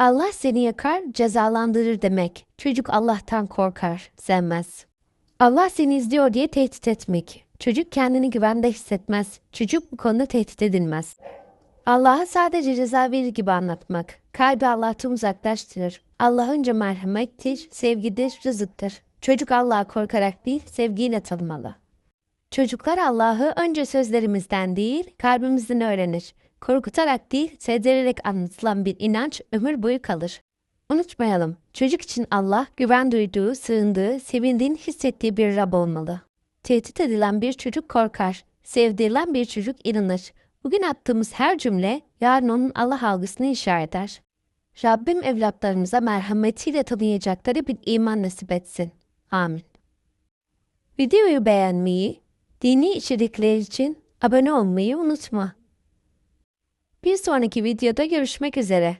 Allah seni yakar, cezalandırır demek. Çocuk Allah'tan korkar, sevmez. Allah seni izliyor diye tehdit etmek. Çocuk kendini güvende hissetmez. Çocuk bu konuda tehdit edilmez. Allah'a sadece ceza verir gibi anlatmak. Kalbi Allah'tan uzaklaştırır. Allah önce merhamettir, sevgidir, rızıktır. Çocuk Allah'a korkarak değil, sevgiyle tanımalı. Çocuklar Allah'ı önce sözlerimizden değil, kalbimizden öğrenir. Korkutarak değil, sevdirerek anlatılan bir inanç ömür boyu kalır. Unutmayalım, çocuk için Allah güven duyduğu, sığındığı, sevindiğini hissettiği bir Rab olmalı. Tehdit edilen bir çocuk korkar, sevdirilen bir çocuk inanır. Bugün attığımız her cümle yarın onun Allah algısını inşa eder. Rabbim evlatlarımıza merhametiyle tanıyacakları bir iman nasip etsin. Amin. Videoyu beğenmeyi, dini içerikler için abone olmayı unutma. Bir sonraki videoda görüşmek üzere.